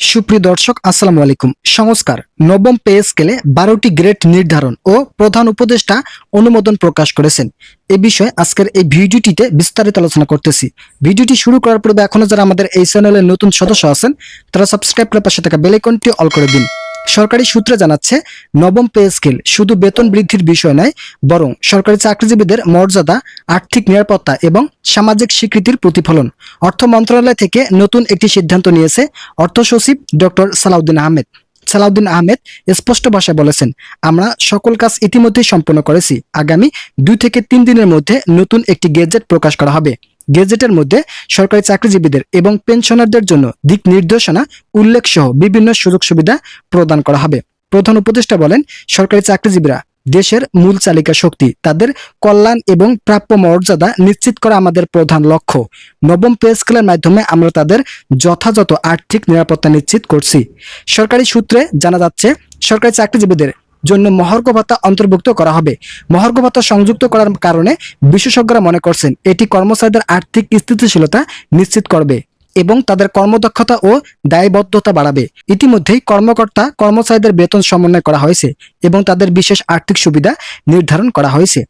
সুপ্রিয় দর্শক, আসসালামু আলাইকুম। সংস্কার, নবম পে স্কেলে বারোটি গ্রেড নির্ধারণ ও প্রধান উপদেষ্টা অনুমোদন প্রকাশ করেছেন। এ বিষয়ে আজকের এই ভিডিওটিতে বিস্তারিত আলোচনা করতেছি। ভিডিওটি শুরু করার পূর্বে এখনও যারা আমাদের এই চ্যানেলের নতুন সদস্য আছেন, তারা সাবস্ক্রাইব করে পাশে থাকা বেলাইকনটি অল করে দিন। সরকারি সূত্রে জানাচ্ছে, নবম পে স্কেল শুধু বেতন বৃদ্ধির বিষয় নয়, বরং সরকারি চাকরিজীবীদের মর্যাদা, আর্থিক নিরাপত্তা এবং সামাজিক স্বীকৃতির প্রতিফলন। অর্থ মন্ত্রণালয় থেকে নতুন একটি সিদ্ধান্ত নিয়েছে অর্থ সচিব ডক্টর সালাউদ্দিন আহমেদ। সালাউদ্দিন আহমেদ স্পষ্ট ভাষায় বলেছেন, আমরা সকল কাজ ইতিমধ্যেই সম্পন্ন করেছি। আগামী দুই থেকে তিন দিনের মধ্যে নতুন একটি গেজেট প্রকাশ করা হবে। গেজেটের মধ্যে সরকারি চাকরিজীবীদের এবং পেনশনারদের জন্য দিক নির্দেশনা উল্লেখ সহ বিভিন্ন সুযোগ সুবিধা প্রদান করা হবে। প্রধান উপদেষ্টা বলেন, সরকারি চাকরিজীবীরা দেশের মূল চালিকা শক্তি, তাদের কল্যাণ এবং প্রাপ্য মর্যাদা নিশ্চিত করা আমাদের প্রধান লক্ষ্য। নবম পে স্কেলের মাধ্যমে আমরা তাদের যথাযথ আর্থিক নিরাপত্তা নিশ্চিত করছি। সরকারি সূত্রে জানা যাচ্ছে, সরকারি চাকরিজীবীদের জন্য মহার্ঘ ভাতা অন্তর্ভুক্ত করা হবে। মহার্ঘ ভাতা সংযুক্ত করার কারণে বিশেষজ্ঞরা মনে করছেন, এটি কর্মচারীদের আর্থিক স্থিতিশীলতা নিশ্চিত করবে এবং তাদের কর্মদক্ষতা ও দায়বদ্ধতা বাড়াবে। ইতিমধ্যেই কর্মকর্তা কর্মচারীদের বেতন সমন্বয় করা হয়েছে এবং তাদের বিশেষ আর্থিক সুবিধা নির্ধারণ করা হয়েছে।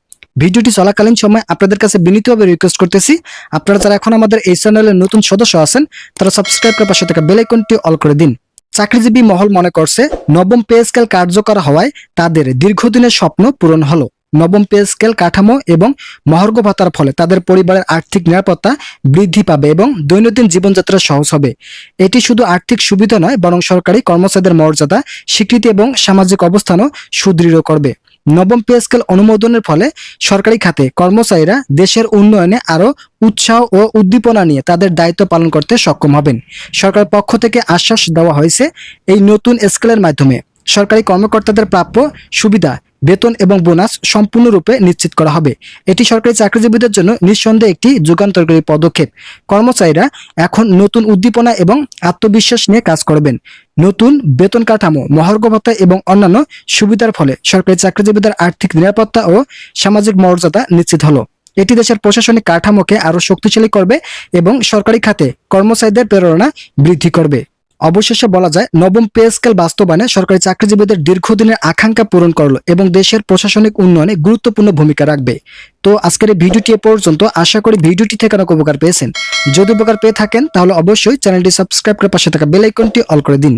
ভিডিওটি চলাকালীন সময় আপনাদের কাছে বিনীতভাবে রিকোয়েস্ট করতেছি, আপনারা যারা এখন আমাদের এই চ্যানেলের নতুন সদস্য আছেন, তারা সাবস্ক্রাইব করে পাশে থাকা বেল আইকনটি অল করে দিন। চাকরিজীবী মহল মনে করছে, নবম পে স্কেল কার্যকর হওয়ায় তাদের দীর্ঘদিনের স্বপ্ন পূরণ হলো। নবম পে স্কেল কাঠামো এবং মহর্ঘ ভাতার ফলে তাদের পরিবারের আর্থিক নিরাপত্তা বৃদ্ধি পাবে এবং দৈনন্দিন জীবনযাত্রা সহজ হবে। এটি শুধু আর্থিক সুবিধা নয়, বরং সরকারি কর্মচারীদের মর্যাদা, স্বীকৃতি এবং সামাজিক অবস্থানও সুদৃঢ় করবে। নবম পে স্কেল অনুমোদনের ফলে সরকারি খাতে কর্মচারীরা দেশের উন্নয়নে আরও উৎসাহ ও উদ্দীপনা নিয়ে তাদের দায়িত্ব পালন করতে সক্ষম হবেন। সরকারের পক্ষ থেকে আশ্বাস দেওয়া হয়েছে, এই নতুন স্কেলের মাধ্যমে সরকারি কর্মকর্তাদের প্রাপ্য সুবিধা বেতন এবং বোনাস সম্পূর্ণরূপে নিশ্চিত করা হবে। এটি সরকারি চাকরিজীবীদের জন্য নিঃসন্দেহে একটি যুগান্তরকারী পদক্ষেপ। কর্মচারীরা এখন নতুন উদ্দীপনা এবং আত্মবিশ্বাস নিয়ে কাজ করবেন। নতুন বেতন কাঠামো, মহার্ঘ ভাতা এবং অন্যান্য সুবিধার ফলে সরকারি চাকরিজীবীদের আর্থিক নিরাপত্তা ও সামাজিক মর্যাদা নিশ্চিত হলো। এটি দেশের প্রশাসনিক কাঠামোকে আরও শক্তিশালী করবে এবং সরকারি খাতে কর্মচারীদের প্রেরণা বৃদ্ধি করবে। অবশেষে বলা যায়, নবম পে স্কেল বাস্তবায়নে সরকারি চাকরিজীবীদের দীর্ঘদিনের আকাঙ্ক্ষা পূরণ করল এবং দেশের প্রশাসনিক উন্নয়নে গুরুত্বপূর্ণ ভূমিকা রাখবে। তো আজকের এই ভিডিওটি এ পর্যন্ত। আশা করি ভিডিওটি থেকে অনেক উপকার পেয়েছেন। যদি উপকার পেয়ে থাকেন, তাহলে অবশ্যই চ্যানেলটি সাবস্ক্রাইব করে পাশে থাকা বেল আইকনটি অল করে দিন।